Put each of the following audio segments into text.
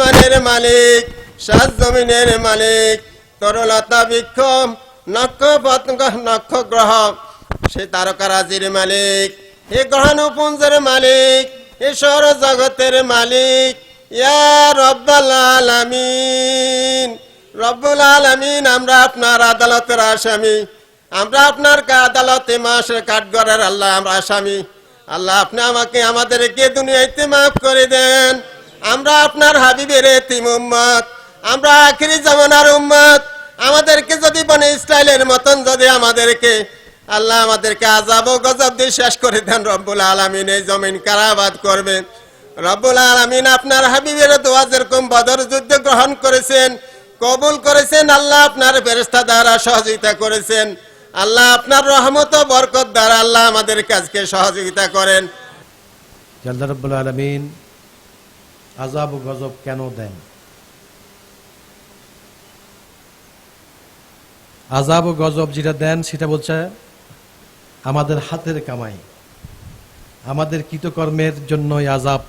আসমানের মালিক সাত জমিনের মালিক তরলতা বৃক্ষ নক্ষ নক্ষ গ্রহ সে তারকারাজির মালিক, হে গ্রহাণুপুঞ্জের মালিক, হে সৌর জগতের মালিক, ইয়া রব্বাল আলামিন। রব্বুল আমরা আপনার আদালতের আমরা আপনার আদালতে মাসের কাঠগড়ের আল্লাহ আমরা আসামি। আল্লাহ, আপনি আমাকে, আমাদেরকে দুনিয়াতে মাফ করে দেন। আমরা আপনার হাবিবের এতিম উম্মত। আমরা আখিরি জামানার উম্মত। আমাদেরকে যদি বনে ইসরায়েলের মতন যদি আমাদেরকে আল্লাহ আমাদেরকে আজাব ও গজব দিয়ে শেষ করে দেন রব্বুল আলমিন, এই জমিন কারাবাদ করবেন রব্বুল আলমিন আপনার হাবিবের দোয়া যেরকম বদর যুদ্ধ গ্রহণ করেছেন, কবুল করেছেন, আল্লাহ আপনার ফেরেস্তা দ্বারা সহযোগিতা করেছেন। আল্লাহ আপনার রহমত বরকত দ্বারা আল্লাহ আমাদের কাজকে সহযোগিতা করেন। আল্লাহ রব্বুল আলমিন আজাব গজব কেন দেন? আজাব ও গজব যেটা দেন, সেটা বলছে আমাদের হাতের কামাই। আমাদের কৃতকর্মের জন্য আজাব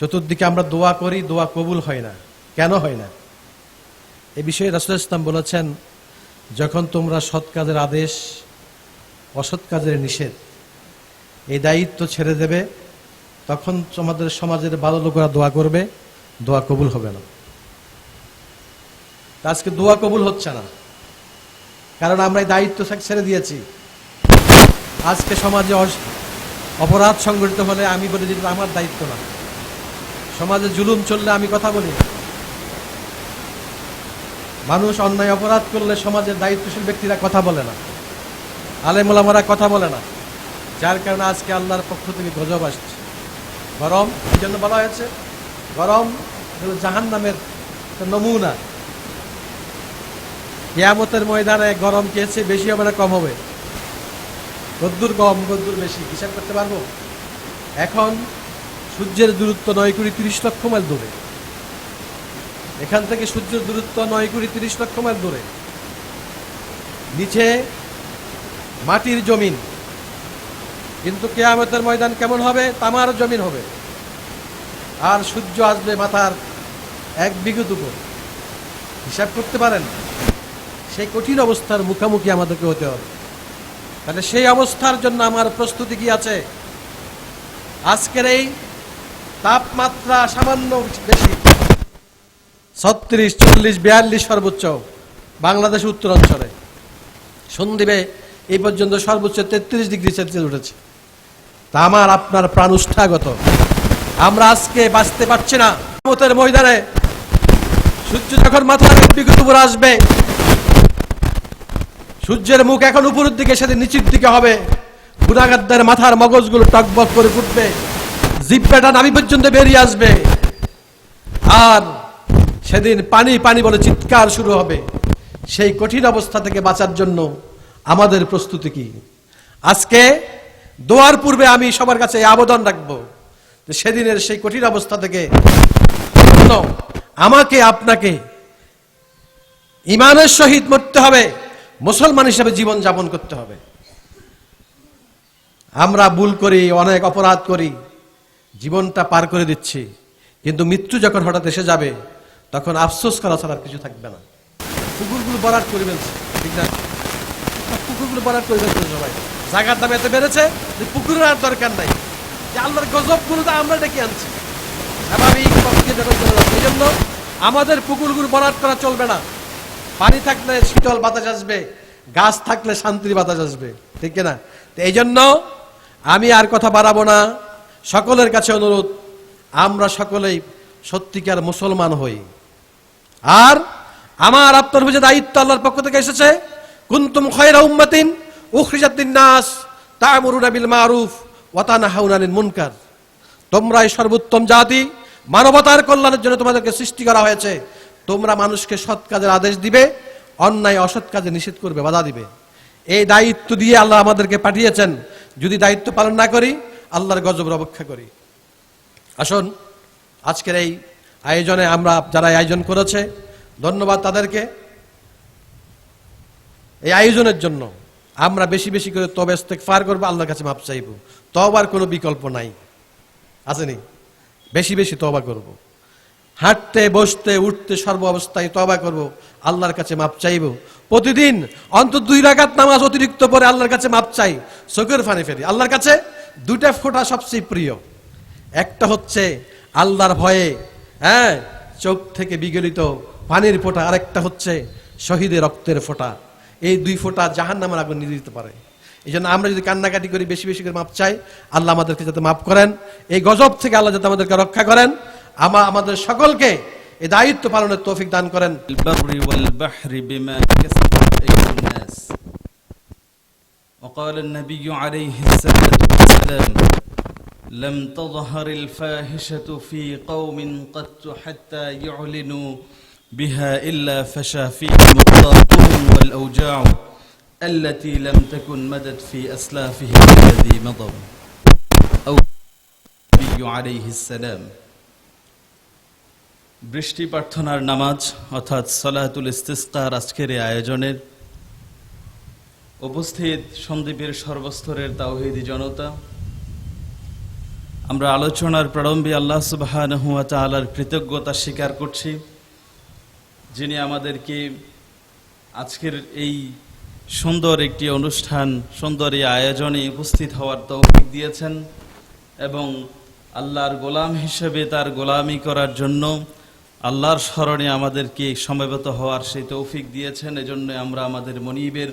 চতুর্দিকে আমরা দোয়া করি, দোয়া কবুল হয় না। কেন হয় না? এ বিষয়ে রাসুল ইসলাম বলেছেন, যখন তোমরা সৎ কাজের আদেশ, অসৎ কাজের নিষেধ এই দায়িত্ব ছেড়ে দেবে, তখন তোমাদের সমাজের ভালো লোকেরা দোয়া করবে, দোয়া কবুল হবে না। আজকে দোয়া কবুল হচ্ছে না, কারণ আমরা এই দায়িত্ব ছেড়ে দিয়েছি। আজকে সমাজে অপরাধ সংগঠিত হলে আমি বলে দিই আমার দায়িত্ব না। সমাজে জুলুম চললে আমি কথা বলি। মানুষ অন্যায় অপরাধ করলে সমাজের দায়িত্বশীল ব্যক্তিরা কথা বলে না। আলেমুলামারা কথা বলে না। যার কারণে আজকে আল্লাহর পক্ষ থেকে গজব আসছে। গরম, এই জন্য বলা হয়েছে, গরম জাহান নামের নমুনা। কিয়ামতের ময়দানে গরম খেয়েছে বেশি হবে না কম হবে? গদ্দুর কম গদ্দুর বেশি, হিসাব করতে পারব? এখন সূর্যের দূরত্ব নয় কুড়ি তিরিশ লক্ষ মাইল দূরে। এখান থেকে সূর্যের দূরত্ব নয় কুড়ি তিরিশ লক্ষ মাইল দূরে। নিচে মাটির জমিন। কিন্তু কেয়ামতের ময়দান কেমন হবে? তামার জমিন হবে। আর সূর্য আসবে মাথার এক বিঘত উপর। হিসাব করতে পারেন, সেই কঠিন অবস্থার মুখোমুখি আমাদেরকে হতে হবে। তাহলে সেই অবস্থার জন্য আমার প্রস্তুতি কি আছে? আজকের এই তাপমাত্রা সামান্য বেশি। ছত্রিশ, চল্লিশ, বিয়াল্লিশ সর্বোচ্চ বাংলাদেশ উত্তরাঞ্চলে সন্দ্বীপে এই পর্যন্ত সর্বোচ্চ তেত্রিশ ডিগ্রি সেলসিয়াস উঠেছে। তা আমার আপনার প্রাণ উষ্ঠাগত আমরা আজকে বাঁচতে পারছি না। মতের ময়দানে সূর্য যখন মাথার বিগত উপর আসবে, সূর্যের মুখ এখন উপরের দিকে, সেদিন নিচের দিকে হবে। গুণাগারদের মাথার মগজগুলো টকবক করে ফুটবে। জিব্বাটা নামি পর্যন্ত বেরিয়ে আসবে। আর সেদিন পানি পানি বলে চিৎকার শুরু হবে। সেই কঠিন অবস্থা থেকে বাঁচার জন্য আমাদের প্রস্তুতি কি? আজকে দোয়ার পূর্বে আমি সবার কাছে আবেদন রাখব যে সেদিনের সেই কঠিন অবস্থা থেকে আমাকে আপনাকে ইমানের সহিত মরতে হবে, মুসলমান হিসেবে জীবন যাপন করতে হবে। আমরা ভুল করি, অনেক অপরাধ করি, জীবনটা পার করে দিচ্ছি, কিন্তু মৃত্যু যখন হঠাৎ এসে যাবে, তখন আফসোস করা ছাড়া কিছু থাকবে না। কুকুরগুলো বরাট করে ফেলছে, ঠিক না? সব পুকুরগুলো বরাট করে ফেলছে সবাই। জায়গার দাম এত বেড়েছে যে পুকুরের আর দরকার নাই। যে আল্লাহর গজবগুলো তো আমরা ডেকে আনছি। স্বাভাবিক যাচ্ছে এই জন্য আমাদের পুকুরগুলো বরাট করা চলবে না। পানি থাকলে শীতল বাতাস আসবে, গাছ থাকলে শান্তির বাতাস আসবে। ঠিক না তো এই জন্য আমি আর কথা বাড়াবো না। সকলের কাছে অনুরোধ, আমরা সকলেই সত্যিকার মুসলমান হই। আর আমার আপনার যে দায়িত্ব আল্লাহর পক্ষ থেকে এসেছে, কুন্তুম খয়রা উম্মাতিন উখরিজাতিন নাস তা'মুরুনা বিল মারুফ ওয়া তানহাউনা আনিল মুনকার তোমরাই সর্বোত্তম জাতি, মানবতার কল্যাণের জন্য তোমাদেরকে সৃষ্টি করা হয়েছে। তোমরা মানুষকে সৎ কাজের আদেশ দিবে, অন্যায় অসৎ কাজে নিষেধ করবে, বাধা দিবে। এই দায়িত্ব দিয়ে আল্লাহ আমাদেরকে পাঠিয়েছেন। যদি দায়িত্ব পালন না করি, আল্লাহর গজব অপেক্ষা করি। আসুন, আজকের এই আয়োজনে আমরা যারা আয়োজন করেছে, ধন্যবাদ তাদেরকে। এই আয়োজনের জন্য। আমরা বেশি বেশি করে তবে ফার করব, আল্লাহর কাছে মাপ চাইব। তবার কোনো বিকল্প নাই। আসেনি বেশি বেশি তবা করব। হাঁটতে, বসতে, উঠতে সর্ব অবস্থায় তবা করব, আল্লাহর কাছে মাপ চাইব। প্রতিদিন অন্তত দুই রাকাত নামাজ অতিরিক্ত পরে আল্লাহর কাছে মাপ চাই, চোখের ফানে ফেরি আল্লাহর কাছে দুটা ফোঁটা সবচেয়ে প্রিয়। একটা হচ্ছে আল্লাহর ভয়ে হ্যাঁ চোখ থেকে বিগলিত পানির ফোঁটা। আরেকটা হচ্ছে শহীদের রক্তের ফোঁটা। এই দুই ফোঁটা জাহান নামের আগুন নিয়ে দিতে পারে এই জন্য আমরা যদি কান্নাকাটি করি বেশি বেশি করে মাপ চাই আল্লাহ আমাদেরকে যাতে মাফ করেন এই গজব থেকে আল্লাহ যাতে আমাদেরকে রক্ষা করেন আমা আমাদের সকলকে এই দায়িত্ব পালনের তৌফিক দান করেন البر والبحر بما كسبت أيدي الناس وقال النبي عليه الصلاة والسلام لم تظهر الفاحشة في قوم قط حتى يعلنوا بها إلا فشى فيهم الطاعون والأوجاع التي لم تكن مدت في أسلافهم الذي مضوا أو النبي عليه السلام বৃষ্টি প্রার্থনার নামাজ অর্থাৎ সলাতুল ইস্তিসকার আজকের এই আয়োজনের উপস্থিত সন্দীপের সর্বস্তরের তাওহিদি জনতা আমরা আলোচনার প্রারম্ভে আল্লাহ সুবহানাহু ওয়া তাআলার কৃতজ্ঞতা স্বীকার করছি যিনি আমাদেরকে আজকের এই সুন্দর একটি অনুষ্ঠান, সুন্দর এই আয়োজনে উপস্থিত হওয়ার তৌফিক দিয়েছেন এবং আল্লাহর গোলাম হিসেবে তার গোলামি করার জন্য আল্লাহর স্মরণে আমাদেরকে সমবেত হওয়ার সেই তৌফিক দিয়েছেন। এজন্য আমরা আমাদের মনিবের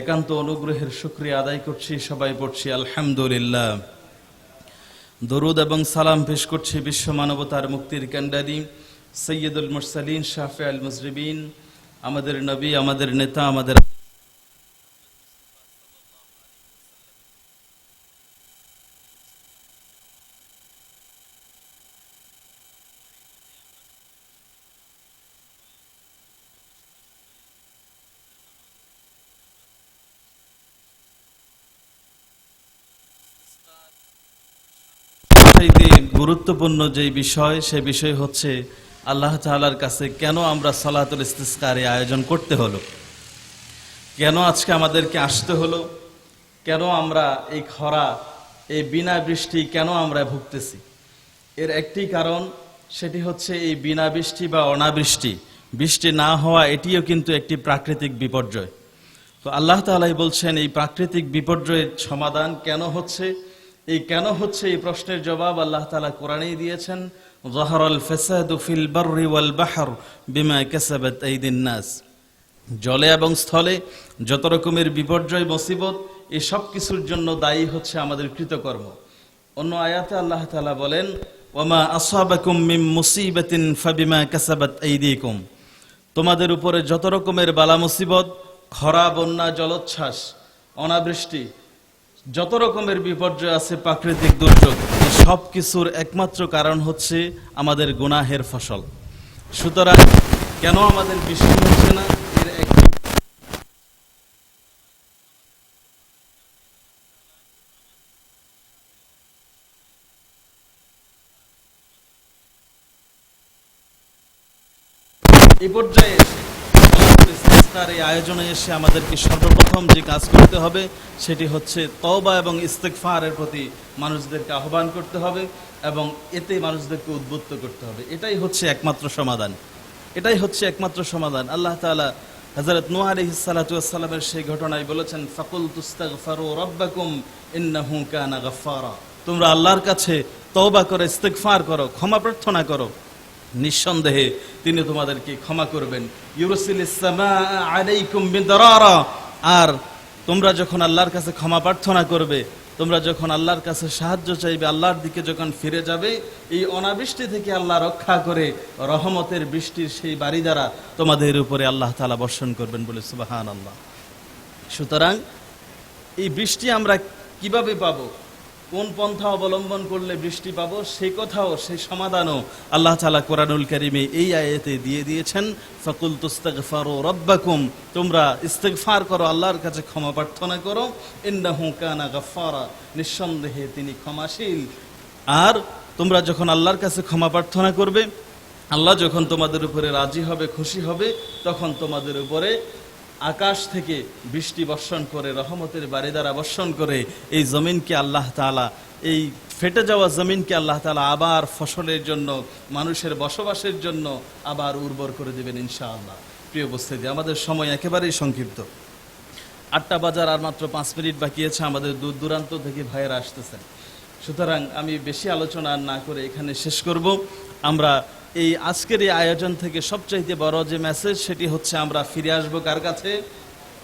একান্ত অনুগ্রহের শুক্রিয়া আদায় করছি, সবাই পড়ছি আলহামদুলিল্লাহ। দরুদ এবং সালাম পেশ করছি বিশ্ব মানবতার মুক্তির কান্ডারি সৈয়দুল মুরসালিন শাফে আল মুজরিবিন আমাদের নবী আমাদের নেতা আমাদের গুরুত্বপূর্ণ যে বিষয় সে বিষয় হচ্ছে আল্লাহ তাআলার কাছে কেন আমরা সলাতুল ইস্তিসকার আয়োজন করতে হলো? কেন আজকে আমাদেরকে আসতে হলো? কেন আমরা এই খরা, এই বিনা বৃষ্টি কেন আমরা ভুগতেছি? এর একটি কারণ সেটি হচ্ছে এই বিনা বৃষ্টি বা অনাবৃষ্টি। বৃষ্টি না হওয়া এটিও কিন্তু একটি প্রাকৃতিক বিপর্যয়। তো আল্লাহ তালাই বলছেন, এই প্রাকৃতিক বিপর্যয়ের সমাধান কেন হচ্ছে? এই কেন হচ্ছে এই প্রশ্নের জবাব আল্লাহ তালা কোরআনেই দিয়েছেন। ফেসাদু ফিল বাররি ওয়াল বাহর বিমা কাসাবাত আইদিন নাস জলে এবং স্থলে যত রকমের বিপর্যয়, মুসিবত এই সব কিছুর জন্য দায়ী হচ্ছে আমাদের কৃতকর্ম। অন্য আয়াতে আল্লাহ তাআলা বলেন, ওমা আসাবাকুম মিম মুসিবাতিন ফাবিমা কাসাবাত আইদিকুম। তোমাদের উপরে যত রকমের বালা, মুসিবত, খরা, বন্যা, জলোচ্ছ্বাস, অনাবৃষ্টি, যত রকমের বিপর্যয় আছে প্রাকৃতিক দুর্যোগ সব কিছুর একমাত্র কারণ হচ্ছে আমাদের গুনাহের ফসল। সুতরাং কেন আমাদের বৃষ্টি হচ্ছে না? এই পর্যায়ে এসে ইস্তিসকার এই আয়োজনে এসে আমাদেরকে সর্বপ্রথম যে কাজ করতে হবে, সেটি হচ্ছে তওবা এবং ইস্তেকফারের প্রতি মানুষদেরকে আহ্বান করতে হবে এবং এতে মানুষদেরকে উদ্বুদ্ধ করতে হবে। এটাই হচ্ছে একমাত্র সমাধান। এটাই হচ্ছে একমাত্র সমাধান। আল্লাহ তাআলা হযরত নূহ আলাইহিস সালাতু ওয়াস সেই ঘটনায় বলেছেন ফাকুল তুস্তাগফিরু তোমরা আল্লাহর কাছে তওবা করে, ইস্তেগফার করো, ক্ষমা প্রার্থনা করো। নিঃসন্দেহে তিনি তোমাদেরকে ক্ষমা করবেন। আর তোমরা যখন আল্লাহর কাছে ক্ষমা প্রার্থনা করবে, তোমরা যখন আল্লাহর কাছে সাহায্য চাইবে, আল্লাহর দিকে যখন ফিরে যাবে, এই অনাবৃষ্টি থেকে আল্লাহ রক্ষা করে রহমতের বৃষ্টির সেই বাড়ি দ্বারা তোমাদের উপরে আল্লাহ তালা বর্ষণ করবেন বলে সুবাহান আল্লাহ সুতরাং এই বৃষ্টি আমরা কীভাবে পাবো? কোন পন্থা অবলম্বন করলে বৃষ্টি পাবো? সেই কথাও সেই সমাধানও আল্লাহ তাআলা কোরআনুল কারিমে এই আয়াতে দিয়ে দিয়েছেন ফাকুল তুস্তাগফারু রব্বাকুম তোমরা ইস্তেগফার করো, আল্লাহর কাছে ক্ষমা প্রার্থনা করো, ইন্নাহু কানা গাফফারা নিঃসন্দেহে তিনি ক্ষমাশীল। আর তোমরা যখন আল্লাহর কাছে ক্ষমা প্রার্থনা করবে, আল্লাহ যখন তোমাদের উপরে রাজি হবে, খুশি হবে, তখন তোমাদের উপরে আকাশ থেকে বৃষ্টি বর্ষণ করে, রহমতের বাড়ি দ্বারা বর্ষণ করে, এই জমিনকে আল্লাহ তাআলা, এই ফেটে যাওয়া জমিনকে আল্লাহ তালা আবার ফসলের জন্য, মানুষের বসবাসের জন্য আবার উর্বর করে দেবেন ইনশাআল্লাহ। প্রিয় উপস্থিতি, আমাদের সময় একেবারেই সংক্ষিপ্ত। আটটা বাজার আর মাত্র পাঁচ মিনিট বাকি আছে, আমাদের দূর দূরান্ত থেকে ভাইয়েরা আসতেছেন। সুতরাং আমি বেশি আলোচনা না করে এখানে শেষ করব। আমরা এই আজকের এই আয়োজন থেকে সবচাইতে বড় যে মেসেজ সেটি হচ্ছে আমরা ফিরে আসব কার কাছে?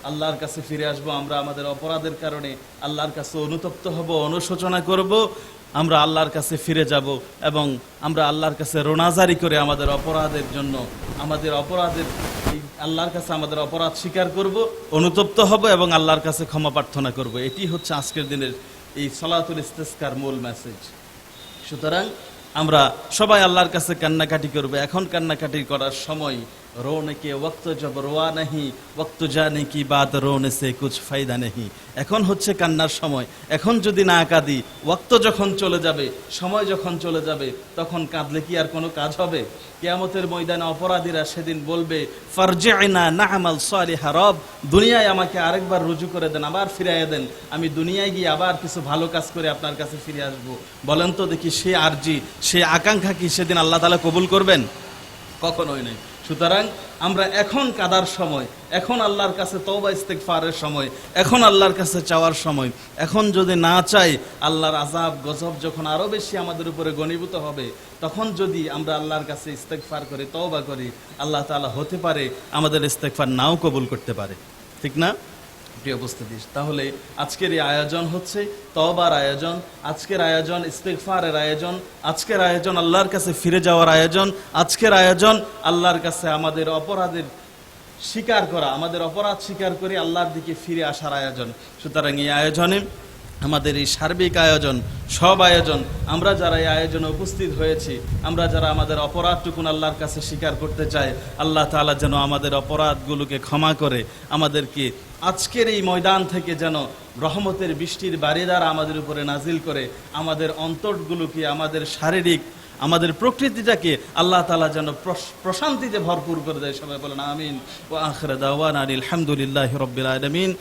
আল্লাহর কাছে ফিরে আসব আমরা আমাদের অপরাধের কারণে। আল্লাহর কাছে অনুতপ্ত হব, অনুশোচনা করব, আমরা আল্লাহর কাছে ফিরে যাব এবং আমরা আল্লাহর কাছে রোনাজারি করে আমাদের অপরাধের জন্য, আমাদের অপরাধের আল্লাহর কাছে আমাদের অপরাধ স্বীকার করব, অনুতপ্ত হব এবং আল্লাহর কাছে ক্ষমা প্রার্থনা করব। এটি হচ্ছে আজকের দিনের এই সলাতুল ইস্তেস্কার মূল মেসেজ সুতরাং আমরা সবাই আল্লাহর কাছে কান্নাকাটি করবে। এখন কান্নাকাটি করার সময় রোনে কে ওক্ত জব রোয়া নাহি ওক্ত জানে কি বাদ রোনে সে কুছ ফায়দা নেই এখন হচ্ছে কান্নার সময়। এখন যদি না কাঁদি ওক্ত যখন চলে যাবে, সময় যখন চলে যাবে, তখন কাঁদলে কি আর কোনো কাজ হবে? কেয়ামতের ময়দানে অপরাধীরা সেদিন বলবে, ফারজিনা নাহমাল সালিহা রব, দুনিয়ায় আমাকে আরেকবার রুজু করে দেন, আবার ফিরাইয়া দেন। আমি দুনিয়ায় গিয়ে আবার কিছু ভালো কাজ করে আপনার কাছে ফিরে আসব। বলেন তো দেখি সে আরজি, সে আকাঙ্ক্ষা কি সেদিন আল্লাহ তালা কবুল করবেন? কখনোই নেই সুতরাং আমরা এখন কাদার সময়, এখন আল্লাহর কাছে তৌবা ইস্তেগফারের সময়, এখন আল্লাহর কাছে চাওয়ার সময়, এখন যদি না চাই, আল্লাহর আজাব গজব যখন আরও বেশি আমাদের উপরে গণীভূত হবে, তখন যদি আমরা আল্লাহর কাছে ইস্তেগফার করি, তওবা করি, আল্লাহ তালা হতে পারে, আমাদের ইস্তেগফার নাও কবুল করতে পারে। ঠিক না? প্রিয় উপস্থিতি, তাহলে আজকের এই আয়োজন হচ্ছে তবার আয়োজন, আজকের আয়োজন ইস্তেগফারের আয়োজন, আজকের আয়োজন আল্লাহর কাছে ফিরে যাওয়ার আয়োজন, আজকের আয়োজন আল্লাহর কাছে আমাদের অপরাধের স্বীকার করা, আমাদের অপরাধ স্বীকার করে আল্লাহর দিকে ফিরে আসার আয়োজন। সুতরাং এই আয়োজনে আমাদের এই সার্বিক আয়োজন, সব আয়োজন, আমরা যারা এই আয়োজনে উপস্থিত হয়েছি, আমরা যারা আমাদের অপরাধটুকুন আল্লাহর কাছে স্বীকার করতে চাই, আল্লাহ তালা যেন আমাদের অপরাধগুলোকে ক্ষমা করে, আমাদেরকে আজকের এই ময়দান থেকে যেন রহমতের বৃষ্টির বাড়ি দ্বারা আমাদের উপরে নাজিল করে, আমাদের অন্তরগুলোকে, আমাদের শারীরিক, আমাদের প্রকৃতিটাকে আল্লাহ তালা যেন প্রশ- প্রশান্তিতে ভরপুর করে দেয়। সবাই বলেন, আমিন। ও আখরে দাওয়ান আলহামদুলিল্লাহ রবিল আলমিন।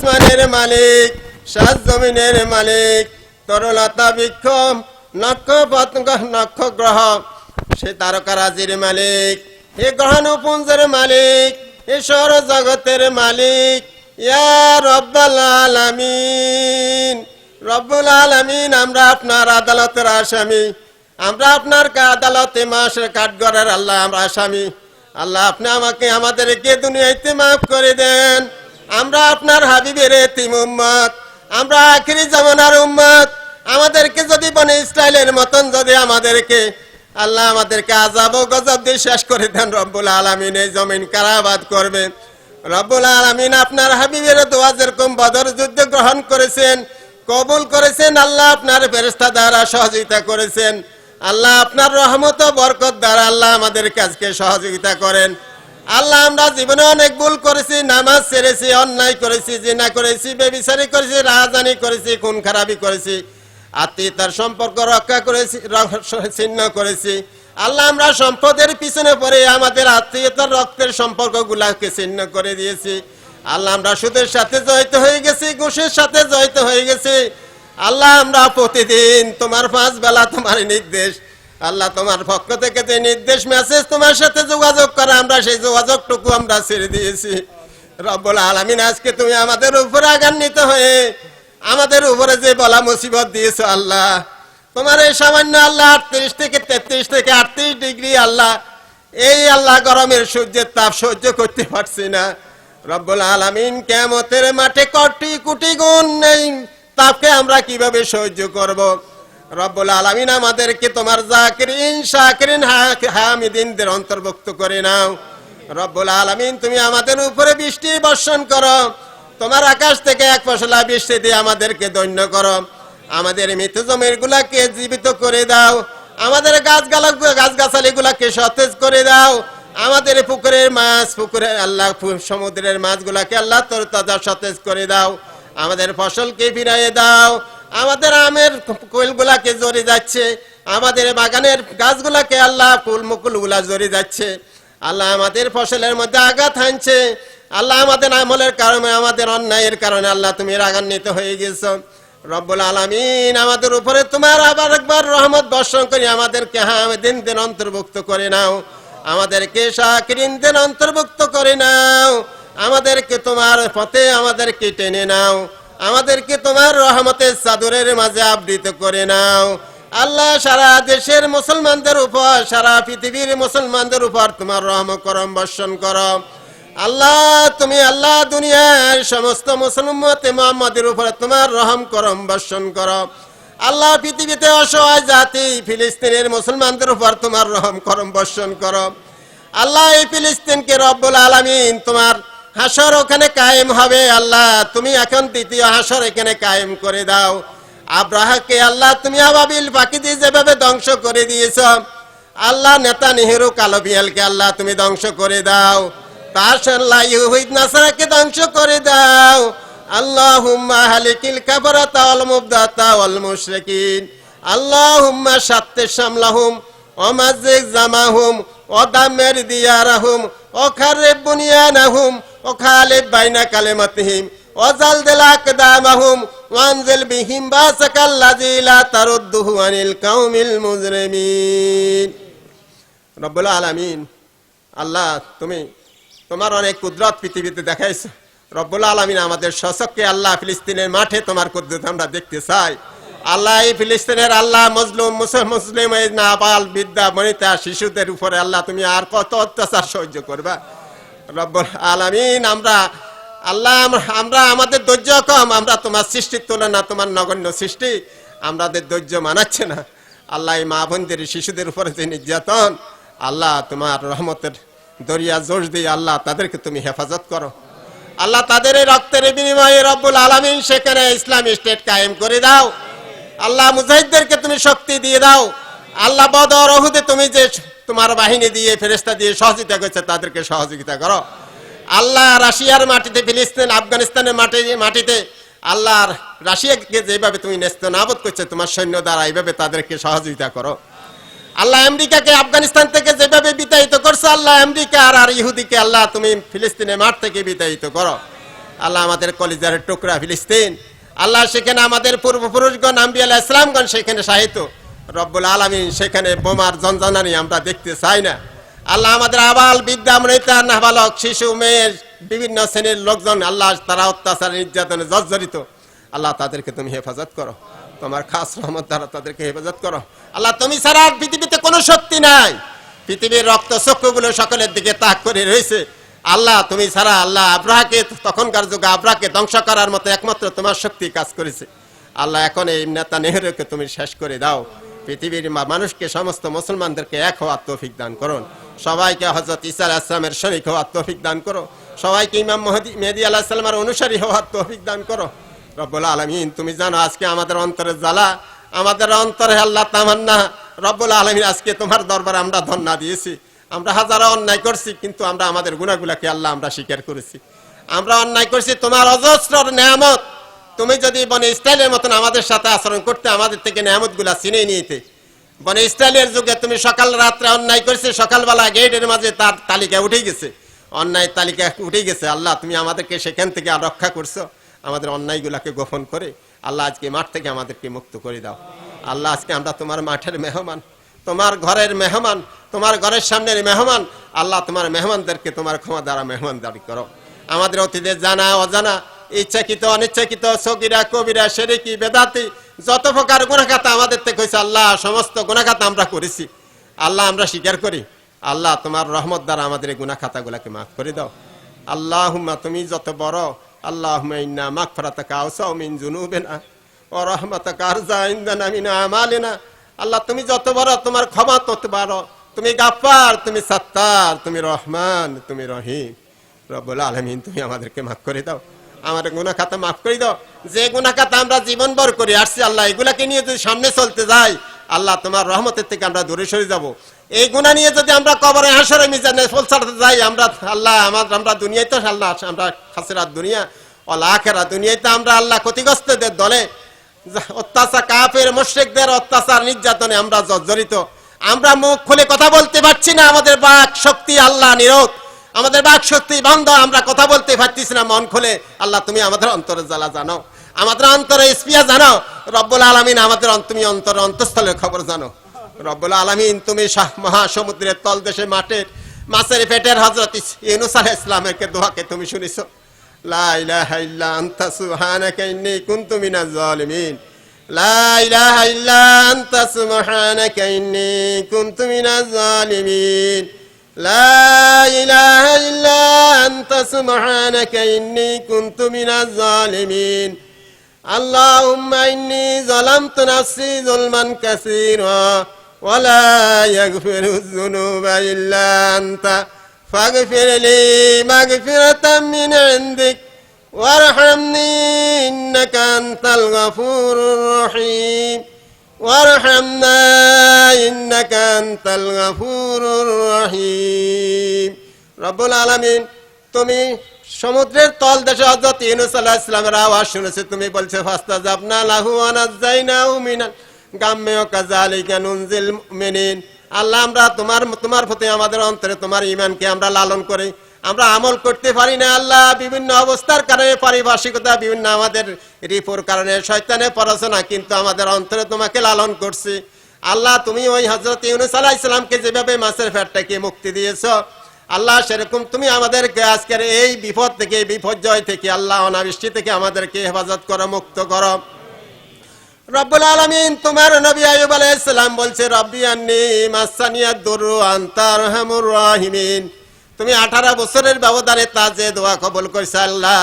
আসমানের মালিক, সাত জমিনের মালিক, তরলতা বিক্ষম নক্ষ নক্ষ গ্রহ সে তারকারাজির মালিক, হে গ্রহাণুপুঞ্জের মালিক, হে সৌর জগতের মালিক রব্বাল আলামিন। রব্বুল আলামিন, আমরা আপনার আদালতের আসামি, আমরা আপনার কা- আদালতে মাসের কাঠগড়ের আল্লাহ, আমরা আসামি। আল্লাহ, আপনি আমাকে, আমাদেরকে দুনিয়াতে মাফ করে দেন। আমরা আপনার হাবিবের এতিম উম্মত। আমরা আখিরি জামানার উম্মত। আমাদেরকে যদি বনে ইসরায়েলের মতন যদি আমাদেরকে আল্লাহ আমাদেরকে আজাব ও গজব দিয়ে শেষ করে দেন, রব্বুল আলমিন এই জমিন কারাবাদ করবে। রব্বুল আলমিন আপনার হাবিবের দোয়া যেরকম বদর যুদ্ধ গ্রহণ করেছেন, কবুল করেছেন, আল্লাহ আপনার ফেরেস্তা দ্বারা সহযোগিতা করেছেন। আল্লাহ আপনার রহমত বরকত দ্বারা আল্লাহ আমাদের কাজকে সহযোগিতা করেন। আল্লাহ, আমরা জীবনে অনেক ভুল করেছি, নামাজ ছেড়েছি, অন্যায় করেছি, জিনা করেছি, বেবিচারি করেছি রাজধানী করেছি, খুন খারাপি করেছি, আত্মীয়তার সম্পর্ক রক্ষা করেছি ছিন্ন করেছি। আল্লাহ, আমরা সম্পদের পিছনে পড়ে আমাদের আত্মীয়তার রক্তের সম্পর্ক গুলাকে ছিন্ন করে দিয়েছি। আল্লাহ, আমরা সুদের সাথে জড়িত হয়ে গেছি, ঘুষের সাথে জড়িত হয়ে গেছি। আল্লাহ, আমরা প্রতিদিন তোমার পাঁচ বেলা তোমার নির্দেশ আল্লাহ তোমার পক্ষ থেকে যে নির্দেশ মেসেজ তোমার সাথে যোগাযোগ করা, আমরা সেই যোগাযোগটুকু আমরা ছেড়ে দিয়েছি। রব্বুল আলমিন, আজকে তুমি আমাদের উপরে আগান্বিত হয়ে আমাদের উপরে যে বলা মুসিবত দিয়েছ আল্লাহ, তোমার এই সামান্য আল্লাহ আটত্রিশ থেকে তেত্রিশ থেকে আটত্রিশ ডিগ্রি আল্লাহ, এই আল্লাহ গরমের সূর্যের তাপ সহ্য করতে পারছি না। রব্বুল আলমিন কেমতের মাঠে কটি কোটি গুণ নেই তাপকে আমরা কীভাবে সহ্য করব? রব্বুল আলমিন আমাদেরকে তোমার জাকিরিন, শাকিরিন হামিদিনদের অন্তর্ভুক্ত করে নাও। রব্বুল আলমিন, তুমি আমাদের উপরে বৃষ্টি বর্ষণ করো। তোমার আকাশ থেকে এক ফসলা বৃষ্টি দিয়ে আমাদেরকে দৈন্য করো। আমাদের মৃত জমির গুলাকে জীবিত করে দাও। আমাদের গাছ গাছ গাছালি গুলাকে সতেজ করে দাও। আমাদের পুকুরের মাছ, পুকুরের আল্লাহ, সমুদ্রের মাছগুলাকে আল্লাহ তোর তাজা সতেজ করে দাও। আমাদের ফসলকে ফিরাইয়ে দাও। আমাদের আমের কুলগুলাকে জড়ে যাচ্ছে? আমাদের বাগানের গাছগুলাকে আল্লাহ ফুল মুকুলগুলা জড়ে যাচ্ছে? আল্লাহ আমাদের ফসলের মধ্যে আঘাত হানছে। আল্লাহ আমাদের আমলের কারণে, আমাদের অন্যায়ের কারণে আল্লাহ তুমি রাগান্বিত হয়ে গেছো। রব্বুল আলমিন আমাদের উপরে তোমার আবার একবার রহমত বর্ষণ করে আমাদেরকে হ্যাঁ দিন দিন অন্তর্ভুক্ত করে নাও। আমাদেরকে শাকিরিন দিন অন্তর্ভুক্ত করে নাও। আমাদেরকে তোমার পথে আমাদেরকে টেনে নাও। আমাদেরকে তোমার রহমতের চাদরের মাঝে আবৃত করে নাও। আল্লাহ সারা দেশের মুসলমানদের উপর, সারা পৃথিবীর মুসলমানদের উপর তোমার রহম করম বর্ষণ করো। আল্লাহ, তুমি আল্লাহ দুনিয়ার সমস্ত মুসলমাতে মোহাম্মদের উপরে তোমার রহম করম বর্ষণ করো। আল্লাহ পৃথিবীতে অসহায় জাতি, ফিলিস্তিনের মুসলমানদের উপর তোমার রহম করম বর্ষণ করো। আল্লাহ এই ফিলিস্তিনকে রব্বুল আলামিন তোমার হাসর ওখানে কায়েম হবে, আল্লাহ, তুমি এখন দ্বিতীয় হাসর এখানে কায়েম করে দাও। আব্রাহাকে আল্লাহ, তুমি আবাবিল দিয়ে যেভাবে ধ্বংস করে দিয়েছ, আল্লাহ, নেতা নেহেরু, কালো বিয়ালকে আল্লাহ, তুমি ধ্বংস করে দাও। তার নাসারাকে ধ্বংস করে দাও। আল্লাহুম্মা হালিকিল জামাহুম ওখালিব বাইনা কালিমাতিহিম ওজাল দিল আকদামাহুম, ওয়ানজিল বিহিম বাসাকাল্লাযী লা তারুদ্দুহু আনিল কাউমিল মুজরিমিন। রব্বুল আলামিন, আল্লাহ তুমি তোমার অনেক কুদরত পৃথিবীতে দেখাইছো। রব্বুল আলমিন আমাদের শশককে আল্লাহ ফিলিস্তিনের মাঠে তোমার কুদরত আমরা দেখতে চাই। আল্লাহ এই ফিলিস্তিনের আল্লাহ মজলুম মুসলিম মুসলিম, এই নাবাল বিদ্যা বনিতা, শিশুদের উপরে আল্লাহ তুমি আর কত অত্যাচার সহ্য করবা? রব্বুল আলমিন, আমরা আল্লাহ, আমরা আমাদের ধৈর্য কম, আমরা তোমার সৃষ্টির তুলনা, তোমার নগণ্য সৃষ্টি আমাদের ধৈর্য মানাচ্ছে না। আল্লাহ এই মা বোনদের শিশুদের উপরে যে নির্যাতন, আল্লাহ তোমার রহমতের দরিয়া জোশ দিয়ে আল্লাহ তাদেরকে তুমি হেফাজত করো। আল্লাহ তাদের এই রক্তের বিনিময়ে রব্বুল আলমিন সেখানে ইসলামী স্টেট কায়েম করে দাও। আল্লাহ মুজাহিদদেরকে তুমি শক্তি দিয়ে দাও। আল্লাহ বদর অহুদে তুমি যে তোমার বাহিনী দিয়ে ফেরেস্তা দিয়ে সহযোগিতা করছে, তাদেরকে সহযোগিতা করো। আল্লাহ রাশিয়ার মাটিতে, ফিলিস্তিন, আফগানিস্তানের মাটি, মাটিতে আল্লাহর রাশিয়াকে যেভাবে তুমি ন্যস্ত নাবদ করছে, তোমার সৈন্য দ্বারা এইভাবে তাদেরকে সহযোগিতা করো। আল্লাহ আমেরিকাকে, আফগানিস্তান থেকে যেভাবে বিতাড়িত করছ, আল্লাহ আমেরিকা আর আর ইহুদিকে, আল্লাহ তুমি ফিলিস্তিনের মাঠ থেকে বিতাড়িত করো। আল্লাহ আমাদের কলিজার টুকরা ফিলিস্তিন। আল্লাহ সেখানে আমাদের পূর্বপুরুষগণ আম্বি আল্লাহ ইসলামগণ সেখানে সাহিত্য রব্বুল আলমিন সেখানে বোমার জঞ্জানানি আমরা দেখতে চাই না। আল্লাহ আমাদের আবাল বিদ্যা মৃতা, নাবালক, শিশু মেয়ের বিভিন্ন শ্রেণির লোকজন আল্লাহ তারা অত্যাচার, নির্যাতনে জর্জরিত। আল্লাহ তাদেরকে তুমি হেফাজত করো। তোমার খাস রহমত দ্বারা তাদেরকে হেফাজত করো। আল্লাহ তুমি ছাড়া পৃথিবীতে কোনো শক্তি নাই। পৃথিবীর রক্ত চক্ষুগুলো সকলের দিকে তাক করে রয়েছে। আল্লাহ তুমি ছাড়া আল্লাহ আব্রাহাকে, তখনকার যুগে আব্রাহকে ধ্বংস করার মতো একমাত্র তোমার শক্তি কাজ করেছে। আল্লাহ এখন এই নেতা নেহরুকে তুমি শেষ করে দাও। পৃথিবীর মানুষকে, সমস্ত মুসলমানদেরকে এক হওয়ার তৌফিক দান করুন। সবাইকে হজরত ইসা আসলামের শরিক হওয়ার তৌফিক দান করো। সবাইকে ইমাম মহদি মেহেদি আল্লাহ সাল্লামের অনুসারী হওয়ার তৌফিক দান করো। রব্বুল আলমিন, তুমি জানো আজকে আমাদের অন্তরে জ্বালা। আমাদের অন্তরে আল্লাহ তামান্না রব্বুল আলমিন আজকে তোমার দরবারে আমরা ধন্যা দিয়েছি। আমরা হাজারো অন্যায় করছি, কিন্তু আমরা আমাদের গুণাগুলাকে আল্লাহ আমরা স্বীকার করেছি। আমরা অন্যায় করছি, তোমার অজস্র নেয়ামত। তুমি যদি বনে ইসরায়েলের মতন আমাদের সাথে আচরণ করতে আমাদের থেকে নেয়ামতগুলা চিনে নিতে বনে ইসরায়েলের যুগে তুমি সকাল রাত্রে অন্যায় করেছে, সকালবেলা গেটের মাঝে তার তালিকা উঠে গেছে। অন্যায় তালিকা উঠে গেছে, আল্লাহ তুমি আমাদেরকে সেখান থেকে রক্ষা করছ, আমাদের অন্যায়গুলাকে গোপন করে, আল্লাহ আজকে মাঠ থেকে আমাদেরকে মুক্ত করে দাও। আল্লাহ আজকে আমরা তোমার মাঠের মেহমান, তোমার ঘরের মেহমান, তোমার ঘরের সামনের মেহমান, আল্লাহ তোমার মেহমানদেরকে তোমার ক্ষমা দ্বারা মেহমানদারি করো। আমাদের অতীতে জানা, অজানা ইচ্ছাকৃত, অনিচ্ছাকৃত, সগিরা, কবিরা, সেরেকি, বেদাতি, যত প্রকার গুণাখাতা আমাদের থেকে হয়েছে, আল্লাহ, সমস্ত গুণাখাতা আমরা করেছি। আল্লাহ আমরা স্বীকার করি। আল্লাহ তোমার রহমত দ্বারা আমাদের এই গুণাখাতাগুলাকে মাফ করে দাও। আল্লাহ তুমি যত বড় আল্লাহ ইন্না মাফ ফরাতাকা আউসাও মিন জুনুবেনা ও রহমতাকা আরজা ইন্দানা মিন আল্লাহ, তুমি যত বড়, তোমার ক্ষমা তত বড়। তুমি গাফার তুমি সত্তার, তুমি রহমান, তুমি রহিম। রব্বুল আলমিন, তুমি আমাদেরকে মাফ করে দাও। আমাদের গুনা খাতা মাফ করে দাও। যে গুনা খাতা আমরা জীবন ভর করে আসছি, আল্লাহ, এগুলাকে নিয়ে যদি সামনে চলতে যাই, আল্লাহ তোমার রহমতের থেকে আমরা দূরে সরে যাব। এই গুণা নিয়ে যদি আমরা কবরে হাসরে মিজানে পৌঁছাতে যাই, আমরা, আল্লাহ, আমার, আমরা দুনিয়ায় তো আল্লাহ, আমরা খাসেরাত দুনিয়া, অল আখেরা দুনিয়াতে আমরা আল্লাহ ক্ষতিগ্রস্তদের দলে অত্যাচার কাপের মুশরিকদের অত্যাচার নির্যাতনে আমরা জর্জরিত। আমরা মুখ খুলে কথা বলতে পারছি না, আমাদের বাক শক্তি আল্লাহ নিরোধ। আমাদের বাক শক্তি বন্ধ আমরা কথা বলতে পারতেছি না, মন খুলে। আল্লাহ, তুমি আমাদের অন্তরে জ্বালা জানো। আমাদের অন্তরে স্পিয়া জানো। রব্বুল আলমিন আমাদের তুমি অন্তর অন্তঃস্থলের খবর জানো। রব্বুল আলমিন, তুমি মহাসমুদ্রের তলদেশে মাঠের মাছের পেটের হজরত ইউনুস আলাইহিস ইসলামের দোয়াকে তুমি শুনিছো। লা ইলাহা ইল্লা আনতা, সুবহানাকা ইন্নী কুনতু মিনাজ জালিমিন লা ইলাহা ইল্লা আনতা, সুবহানাকা ইন্নী কুনতু মিনাজ জালিমিন لا إله إلا أنت سبحانك إني كنت من الظالمين. اللهم إني ظلمت نفسي ظلما كثيرا ولا يغفر الذنوب إلا أنت. فاغفر لي مغفرة من عندك وارحمني إنك أنت الغفور الرحيم. وارحمنا إنك أنت الغفور الرحيم رب العالمين তুমি সমুদ্রের তল দেশে হজরত ইউনুস আলাহ ইসলামের আওয়াজ শুনেছে তুমি বলছে ফাস্তা জাবনা লাহু আনাজাইনাহু মিনাল গাম্মে ও কাযালিকা নুনজিল মুমিনিন আল্লাহ আমরা তোমার তোমার প্রতি আমাদের অন্তরে তোমার ঈমানকে আমরা লালন করি আমরা আমল করতে পারি না আল্লাহ, বিভিন্ন অবস্থার কারণে, পারিপার্শ্বিকতা বিভিন্ন আমাদের রিপোর কারণে, শয়তানের পড়াশোনা কিন্তু আমাদের অন্তরে তোমাকে লালন করছি। আল্লাহ, তুমি ওই হজরত ইউনুস আলাহ ইসলামকে যেভাবে মাছের ফ্যাটটাকে মুক্তি দিয়েছ, আল্লাহ, সেরকম তুমি আমাদেরকে আজকের এই বিপদ থেকে, বিপর্যয় থেকে, আল্লাহ, অনাবৃষ্টি থেকে আমাদেরকে হেফাজত করো, মুক্ত করো। রব্বুল আলামিন তোমার নবী আইয়ুব আলাইহিস সালাম বলছে, রব্বি আন্নি মাসানিয়াদ দুরু আনতা আরহামুর রাহিমিন। তুমি 18 বছরের ব্যবধানে যে দোয়া কবল করেছে আল্লাহ।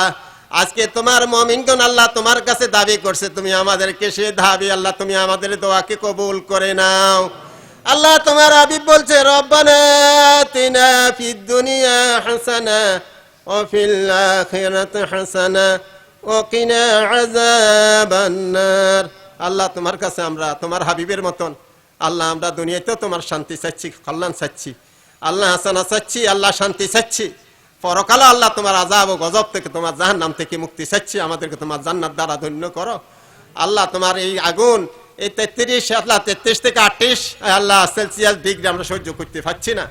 আজকে তোমার মুমিনগণ আল্লাহ তোমার কাছে দাবি করছে, তুমি আমাদেরকে সে দাবি, আল্লাহ তুমি আমাদের দোয়াকে কবুল করে নাও। আল্লাহ তোমার হাবিব বলছে দুনিয়া আল্লাহ তোমার কাছে আমরা, তোমার হাবিবের মতন, আল্লাহ আমরা দুনিয়াতেও তোমার শান্তি চাচ্ছি কল্যাণ চাচ্ছি আল্লাহ হাসানা চাচ্ছি, আল্লাহ শান্তি চাচ্ছি। পরকালে আল্লাহ তোমার আজাব ও গজব থেকে তোমার জাহান নাম থেকে মুক্তি চাচ্ছি। আমাদেরকে তোমার জান্নাত দ্বারা ধন্য করো। আল্লাহ তোমার এই আগুন, এই তেত্রিশ, আল্লাহ তেত্রিশ থেকে আটত্রিশ আল্লাহ সেলসিয়াস ডিগ্রি আমরা সহ্য করতে পারছি না।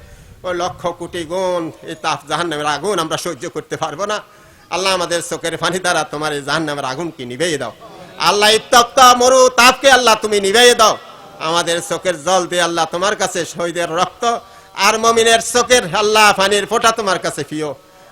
ওই লক্ষ কোটি গুণ এই তাপ জাহান নামের আগুন আমরা সহ্য করতে পারব না। আল্লাহ আমাদের চোখের পানি দ্বারা তোমার এই জাহান নামের আগুনকে নিভেয়ে দাও। আল্লাহ ইত্তপ্ত মরু তাপকে আল্লাহ তুমি নিভেয়ে দাও। আমাদের চোখের জল দিয়ে আল্লাহ তোমার কাছে শহীদের রক্ত আর মমিনের চোখের আল্লাহ পানির ফোঁটা তোমার কাছে প্রিয়।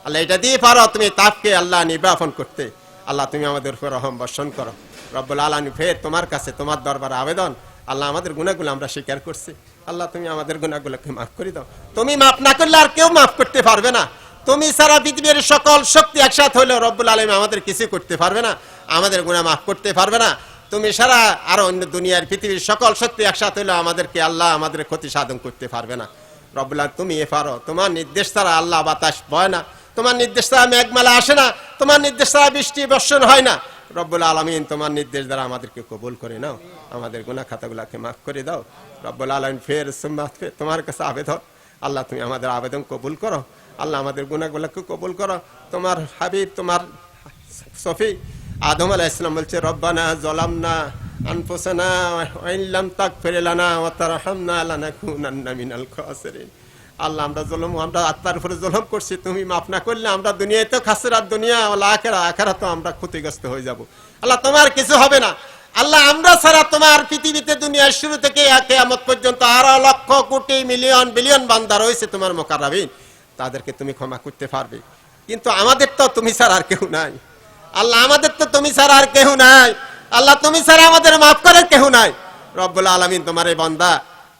আল্লাহ এটা দিয়ে পারো, তুমি তাপকে আল্লাহ নির্বাপন করতে। আল্লাহ, তুমি আমাদের উপর রহম বর্ষণ করো। রব্বুল আলমী ফের তোমার কাছে তোমার দরবারে আবেদন। আল্লাহ, আমাদের গুণাগুলো আমরা স্বীকার করছি। আল্লাহ, তুমি আমাদের গুণাগুলোকে মাফ করে দাও। তুমি মাফ না করলে আর কেউ মাফ করতে পারবে না। তুমি সারা পৃথিবীর সকল শক্তি একসাথে হলেও রব্বুল আলমী আমাদের কিছু করতে পারবে না। আমাদের গুণা মাফ করতে পারবে না। তুমি সারা আর অন্য দুনিয়ার পৃথিবীর সকল শক্তি একসাথে হলেও আমাদেরকে আল্লাহ আমাদের ক্ষতি সাধন করতে পারবে না। রব্বুল্লাহ তুমি এ পারো তোমার নির্দেশ ছাড়া আল্লাহ বাতাস বয় না। তোমার নির্দেশ ছাড়া মেঘমেলা আসে না। তোমার নির্দেশ ছাড়া বৃষ্টি বর্ষণ হয় না। রব্বুল আলমিন, তোমার নির্দেশ দ্বারা আমাদেরকে কবুল করে নাও। আমাদের গুণা খাতাগুলাকে মাফ করে দাও। রব্বুল আলমিন ফের ফের তোমার কাছে আবেদন। আল্লাহ, তুমি আমাদের আবেদন কবুল করো। আল্লাহ, আমাদের গুণাগুলাকে কবুল করো। তোমার হাবিব, তোমার সফি আদম আলাহ ইসলাম বলছে, রব্বানা জলামনা আনফুসানা ওয়াইল্লাম তাগফির লানা ওয়া তারহামনা লানাকুনান্না মিনাল খাসিরিন আল্লাহ, আমরা জলম, আমরা আত্মার উপরে জলম করছি, তুমি মাফ না করলে আমরা দুনিয়ায় তো খাসরাত, দুনিয়া ওলা আখেরা আখেরা তো আমরা ক্ষতিগ্রস্ত হয়ে যাব। আল্লাহ, তোমার কিছু হবে না। আল্লাহ, আমরা ছাড়া তোমার পৃথিবীতে দুনিয়ার শুরু থেকে কেয়ামত পর্যন্ত আরও লক্ষ, কোটি, মিলিয়ন, বিলিয়ন বান্দা রয়েছে তোমার মোকারাবিন তাদেরকে তুমি ক্ষমা করতে পারবে। কিন্তু আমাদের তো তুমি ছাড়া আর কেউ নাই। আল্লাহ, আমাদের তো তুমি ছাড়া আর কেউ নাই। আল্লাহ তুমি ছাড়া আমাদের মাফ করার কেউ নাই। রব্বুল আলমিন তোমার এই বন্দা,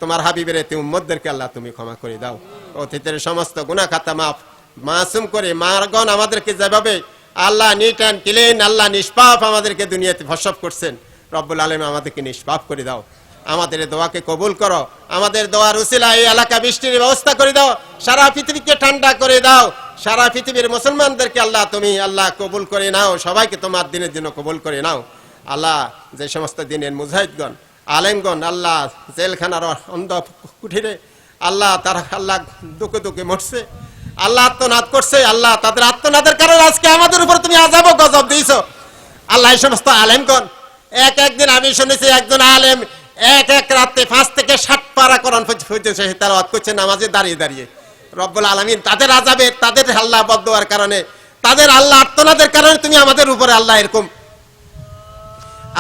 তোমার হাবিবের এতে উম্মদদেরকে আল্লাহ তুমি ক্ষমা করে দাও। অতীতের সমস্ত গুণা খাতা মাফ, মাসুম করে মারগণ আমাদেরকে যেভাবে Allah neat and clean Allah নিষ্পাপ আমাদেরকে দুনিয়াতে ভসব করছেন, রব্বুল আলম আমাদেরকে নিষ্পাপ করে দাও। আমাদের দোয়াকে কবুল করো, আমাদের দোয়ার উসিলা এই এলাকা বৃষ্টির ব্যবস্থা করে দাও, সারা পৃথিবীকে ঠান্ডা করে দাও, সারা পৃথিবীর মুসলমানদেরকে আল্লাহ তুমি আল্লাহ কবুল করে নাও, সবাইকে তোমার দিনের জন্য কবুল করে নাও। আল্লাহ যে সমস্ত দিনের মুজাহিদগণ, আলেমগণ, আল্লাহ জেলখানার অন্ধ কুঠিরে, আল্লাহ তারা, আল্লাহ দুঃখে দুঃখে মরছে, আল্লাহ আত্মনাদ করছে, আল্লাহ তাদের আত্মনাদের কারণে আজকে আমাদের উপর তুমি আজাব গজব দিয়েছ। আল্লাহ এই সমস্ত আলেমগণ, এক একদিন আমি শুনেছি একজন আলেম এক এক রাতে পাঁচ থেকে ষাট পারা করন হইতেছে তারা করছে, নামাজে দাঁড়িয়ে দাঁড়িয়ে। রব্বুল আলমিন তাদের আজাবে তাদের আল্লাহ বদ কারণে, তাদের আল্লাহ আত্মনাদের কারণে তুমি আমাদের উপরে আল্লাহ এরকম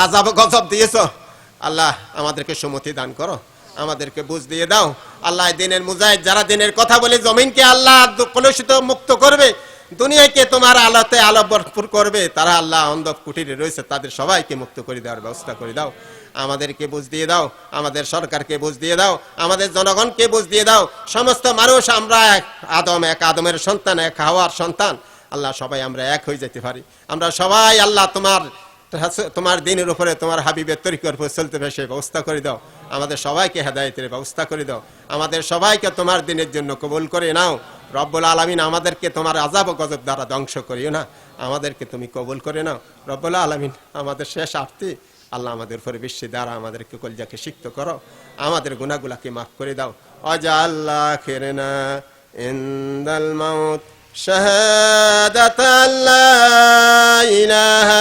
আজাব গজব দিয়েছ। আল্লাহ আমাদেরকে সুমতি দান করো। আমাদেরকে বুঝ দিয়ে দাও। আল্লাহ দিনের মুজাহিদ যারা দিনের কথা বলে জমিনকে আল্লাহ কলুষিত মুক্ত করবে, দুনিয়াকে তোমার আলোতে আলো ভরপুর করবে, তারা আল্লাহ অন্ধ কুটিরে রয়েছে, তাদের সবাইকে মুক্ত করে দেওয়ার ব্যবস্থা করে দাও। আমাদেরকে বুঝ দিয়ে দাও, আমাদের সরকারকে বুঝ দিয়ে দাও, আমাদের জনগণকে বুঝ দিয়ে দাও। সমস্ত মানুষ আমরা এক, আদম এক, আদমের সন্তান, এক হাওয়ার সন্তান। আল্লাহ সবাই আমরা এক হয়ে যেতে পারি। আমরা সবাই আল্লাহ তোমার তোমার দিনের উপরে তোমার হাবিবের তরিকার উপর চলতে হবে সেই ব্যবস্থা করে দাও। আমাদের সবাইকে হেদায়তের ব্যবস্থা করে দাও। আমাদের সবাইকে তোমার দিনের জন্য কবুল করে নাও। রব্বুল আলমিন আমাদেরকে তোমার আজাব গজব দ্বারা ধ্বংস করিও না। আমাদেরকে তুমি কবুল করে নাও। রব্বুল আলমিন আমাদের শেষ আর্তি। আল্লাহ আমাদের উপরে বিশ্বে দ্বারা আমাদেরকে কলজাকে সিক্ত করো। আমাদের গুণাগুলাকে মাফ করে দাও। অজা আল্লাহ খেরেনা ইন্দাল মাউত। শাহাদাত আল্লাহ ইলাহা